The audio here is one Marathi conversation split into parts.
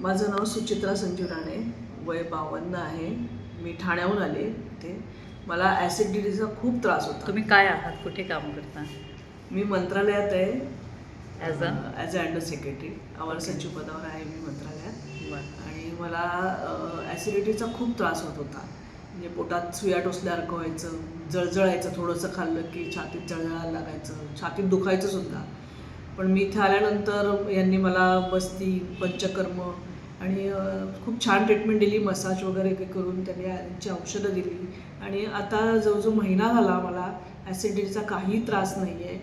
माझं नाव सुचित्रा संजू राणे. वय बावन्न आहे. मी ठाण्याहून आले ते मला ॲसिडिटीचा खूप त्रास होता. तुम्ही काय आहात? कुठे काम करता? मी मंत्रालयात आहे. As a as a under secretary आवार सचिव पदावर आहे मी मंत्रालयात. आणि मला ॲसिडिटीचा खूप त्रास होत होता. म्हणजे पोटात सुया टोचल्यासारखं व्हायचं. जळजळायचं थोडंसं खाल्लं की छातीत जळजळायला लागायचं. छातीत दुखायचं सुद्धा. पण मी इथे आल्यानंतर यांनी मला बस्ती पंचकर्म आणि खूप छान ट्रीटमेंट दिली मसाज वगैरे काही करून त्यांनी यांची औषधं दिली. आणि आता जवळजवळ महिना झाला मला ॲसिडिटीचा काही त्रास नाही आहे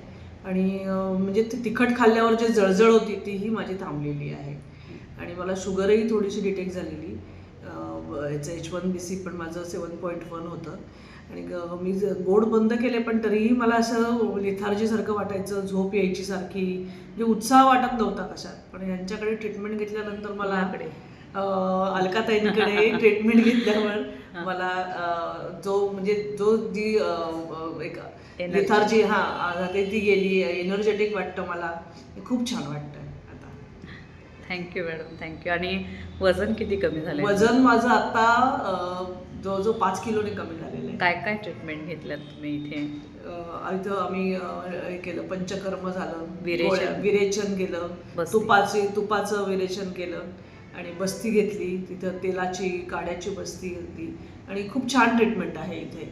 आणि म्हणजे तिखट खाल्ल्यावर जे जळजळ होती तीही माझी थांबलेली आहे. आणि मला शुगरही थोडीशी डिटेक्ट झालेली. अ, व- याचं एच वन बी सी पण माझं सेवन पॉईंट वन होतं. आणि मी गोड बंद केले पण तरीही मला असं लिथार्जीसारखं वाटायचं झोप यायची सारखी म्हणजे उत्साह वाटत नव्हता कशात. पण यांच्याकडे ट्रीटमेंट घेतल्यानंतर मला अलकाताईंकडे ट्रीटमेंट घेतल्यावर मला जो म्हणजे जो जी एक. लिथार्जी हां ते ती गेली एनर्जेटिक वाटतं मला. खूप छान वाटतं थँक्यू मॅडम थँक्यू आणि वजन किती कमी झालं वजन माझं आता जवळजवळ पाच किलोने कमी झालेलं आहे. काय काय ट्रीटमेंट घेतल्यात तुम्ही इथे? इथं आम्ही हे केलं पंचकर्म झालं. विरेचन. विरेचन केलं. तुपाची तुपाचं विरेचन केलं. आणि बस्ती घेतली. तिथं तेलाची काड्याची बस्ती घेतली आणि खूप छान ट्रीटमेंट आहे इथे.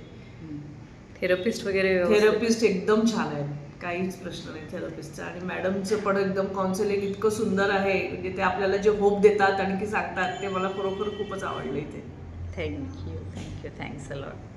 थेरपिस्ट वगैरे? थेरपिस्ट एकदम छान आहेत. काहीच प्रश्न नाही थेरपिस्टचा. आणि मॅडमचं पण एकदम काउन्सिलिंग इतकं सुंदर आहे. म्हणजे ते आपल्याला जे होप देतात आणखी सांगतात ते मला खरोखर खूपच आवडलं इथे. Thank you thank you thanks a lot